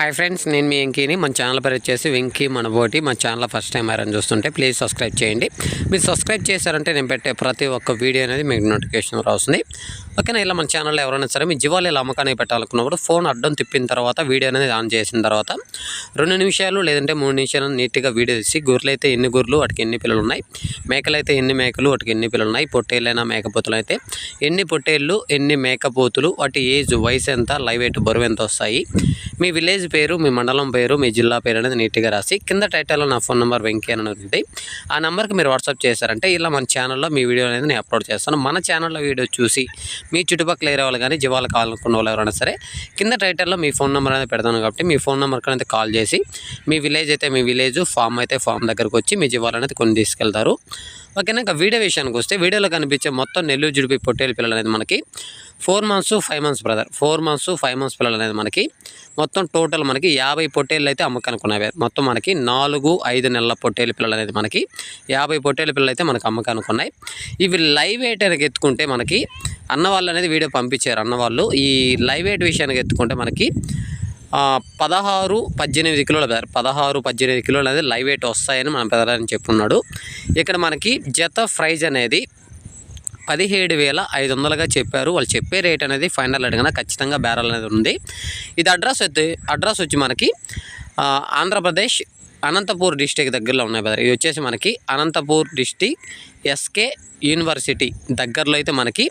Hi friends నేను మీ వెంకీని. మన channel పేరు వచ్చేసి వెంకీ మనబోటి మా ఛానల్ ఫస్ట్ టైం ఎవరైనా చూస్తుంటే ప్లీజ్ సబ్స్క్రైబ్ చేయండి. మీరు సబ్స్క్రైబ్ చేశారంటే నేను పెట్టే ప్రతి ఒక్క వీడియో అనేది మీకు నోటిఫికేషన్ వస్తుంది పక్కన ఇలా మన ఛానల్లో ఎవరైనా సరే మీ జీవాలు ఇలా అమ్మకానికి పెట్టాలనుకున్నప్పుడు ఫోన్ అడ్డం తిప్పిన తర్వాత వీడియో అనేది ఆన్ చేసిన తర్వాత రెండు నిమిషాలు లేదంటే మూడు నిమిషాలు నీట్గా వీడియో తీసి గుర్రెలు అయితే ఎన్ని గొర్రెలు వాటికి ఎన్ని పిల్లలు ఉన్నాయి? మేకలు అయితే ఎన్ని మేకలు వాటికి ఎన్ని పిల్లలు ఉన్నాయి? పొట్టేళ్ళైనా మేకపోతులు అయితే ఎన్ని పొట్టేళ్ళు ఎన్ని మేకపోతులు వాటి ఏజ్ వయసు ఎంత లైవ్ ఎయిట్ బరువు ఎంత వస్తాయి? మీ విలేజ్ పేరు మీ మండలం పేరు మీ జిల్లా పేరు అనేది నీట్గా రాసి కింద టైటిల్లో నా ఫోన్ నెంబర్ వెంకీ అని ఉంటుంది ఆ నెంబర్కి మీరు వాట్సాప్ చేశారంటే ఇలా మన ఛానల్లో మీ వీడియో అనేది నేను అప్లోడ్ చేస్తాను. మన ఛానల్లో వీడియో చూసి మీ చుట్టుపక్కల ఏరే వాళ్ళు కానీ జీవాలు కావాలనుకున్న వాళ్ళు ఎవరైనా సరే కింద టైటిల్లో మీ ఫోన్ నెంబర్ అనేది పెడతాను కాబట్టి మీ ఫోన్ నెంబర్కి అనేది కాల్ చేసి మీ విలేజ్ అయితే మీ విలేజ్ ఫామ్ అయితే ఫామ్ దగ్గరకు వచ్చి మీ జీవాలు అనేది కొన్ని తీసుకెళ్తారు. ఓకేనా ఇంకా వీడియో విషయానికి వస్తే వీడియోలో కనిపించే మొత్తం నెల్లూరు జుడిపి పొట్టేలు పిల్లలు అనేది మనకి four months five months brother four months five months పిల్లలు అనేది మనకి మొత్తం టోటల్ మనకి యాభై పొట్టేళ్ళు అయితే అమ్మకానికి ఉన్నవి మొత్తం మనకి నాలుగు ఐదు నెలల పొట్టేలు పిల్లలు అనేది మనకి యాభై పొట్టేలు పిల్లలు అయితే మనకి అమ్మకానికి ఉన్నాయి. ఇవి లైవ్ వెయిట్ ఎత్తుకుంటే మనకి అన్న వాళ్ళు అనేది వీడియో పంపించారు అన్నవాళ్ళు. ఈ లైవ్ వెయిట్ విషయానికి ఎత్తుకుంటే మనకి పదహారు పద్దెనిమిది కిలోల బెదర్ పదహారు పద్దెనిమిది కిలోలు అనేది లైవ్ వెయిట్ వస్తాయని మన బెదర్ చెప్పున్నాడు. ఇక్కడ మనకి జత ప్రైజ్ అనేది పదిహేడు వేల ఐదు వందలుగా చెప్పారు. వాళ్ళు చెప్పే రేట్ అనేది ఫైనల్ అడిగినా ఖచ్చితంగా బేరాలు అనేది ఉంది. ఇది అడ్రస్ అయితే అడ్రస్ వచ్చి మనకి ఆంధ్రప్రదేశ్ అనంతపూర్ డిస్టిక్ దగ్గరలో ఉన్నాయి బ్రదర్. ఇది వచ్చేసి మనకి అనంతపూర్ డిస్టిక్ ఎస్కే యూనివర్సిటీ దగ్గరలో అయితే మనకి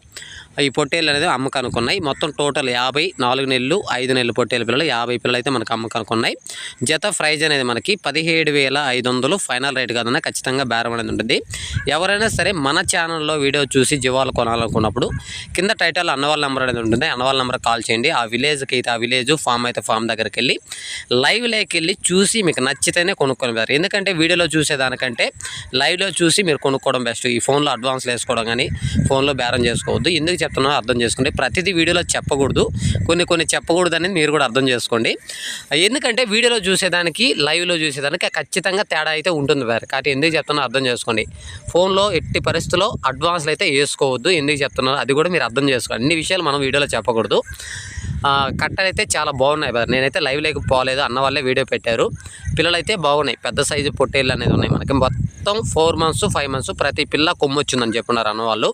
ఈ పొట్టేళ్ళు అనేది అమ్మకానికి ఉన్నాయి మొత్తం టోటల్ యాభై నాలుగు నెలలు ఐదు నెలలు పొట్టేలు పిల్లలు యాభై పిల్లలు అయితే మనకు అమ్మకానికి ఉన్నాయి జత ప్రైజ్ అనేది మనకి పదిహేడు వేల ఐదు వందలు ఫైనల్ రేట్ కాదన్నా ఖచ్చితంగా బేరం అనేది ఉంటుంది. ఎవరైనా సరే మన ఛానల్లో వీడియో చూసి జీవాలు కొనాలనుకున్నప్పుడు కింద టైటిల్ అన్నవాళ్ళ నెంబర్ అనేది ఉంటుంది. అన్నవాళ్ళ నెంబర్ కాల్ చేయండి. ఆ విలేజ్కి అయితే ఆ విలేజ్ ఫామ్ అయితే ఫామ్ దగ్గరికి వెళ్ళి లైవ్ లేకి వెళ్ళి చూసి మీకు నచ్చితేనే కొనుక్కొని ఎందుకంటే వీడియోలో చూసేదానికంటే లైవ్లో చూసి మీరు కొనుక్కోవడం బెస్ట్. ఈ ఫోన్లో అడ్వాన్స్లు వేసుకోవడం కానీ ఫోన్లో బేరం చేసుకోవద్దు. ఎందుకు చెప్తున్నా అర్థం చేసుకోండి ప్రతిదీ వీడియోలో చెప్పకూడదు. కొన్ని కొన్ని చెప్పకూడదు అనేది మీరు కూడా అర్థం చేసుకోండి. ఎందుకంటే వీడియోలో చూసేదానికి లైవ్లో చూసేదానికి ఖచ్చితంగా తేడా అయితే ఉంటుంది వేరే కాబట్టి ఎందుకు చెప్తున్నా అర్థం చేసుకోండి. ఫోన్లో ఎట్టి పరిస్థితుల్లో అడ్వాన్స్లు అయితే వేసుకోవద్దు. ఎందుకు చెప్తున్నారు అది కూడా మీరు అర్థం చేసుకోండి అన్ని విషయాలు మనం వీడియోలో చెప్పకూడదు. కట్టలు అయితే చాలా బాగున్నాయి బ్రదర్. నేనైతే లైవ్ లేక పోలేదు. అన్న వాళ్ళే వీడియో పెట్టారు. పిల్లలు అయితే బాగున్నాయి. పెద్ద సైజు పొట్టేళ్ళు అనేది ఉన్నాయి మనకి. మొత్తం ఫోర్ మంత్స్ ఫైవ్ మంత్స్ ప్రతి పిల్ల కొమ్ము వచ్చిందని చెప్పున్నారు అన్నవాళ్ళు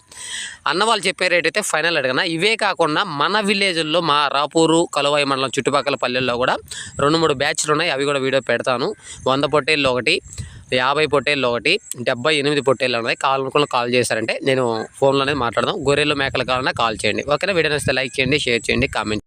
అన్నవాళ్ళు చెప్పే రేట్ అయితే ఫైనల్ అడిగిన. ఇవే కాకుండా మన విలేజ్లో మా రాపూరు కలువాయి మండలం చుట్టుపక్కల పల్లెల్లో కూడా రెండు మూడు బ్యాచ్లు ఉన్నాయి. అవి కూడా వీడియో పెడతాను. వంద పొట్టేళ్ళు ఒకటి యాభై పొట్టేళ్ళు ఒకటి డెబ్బై ఎనిమిది పొట్టేళ్ళు ఉన్నాయి కావాలనుకున్న కాల్ చేశారంటే నేను ఫోన్లోనే మాట్లాడదాం. గొర్రెలు మేకలు కావాలన్నా కాల్ చేయండి. ఓకేనా వీడియో నచ్చితే లైక్ చేయండి షేర్ చేయండి కామెంట్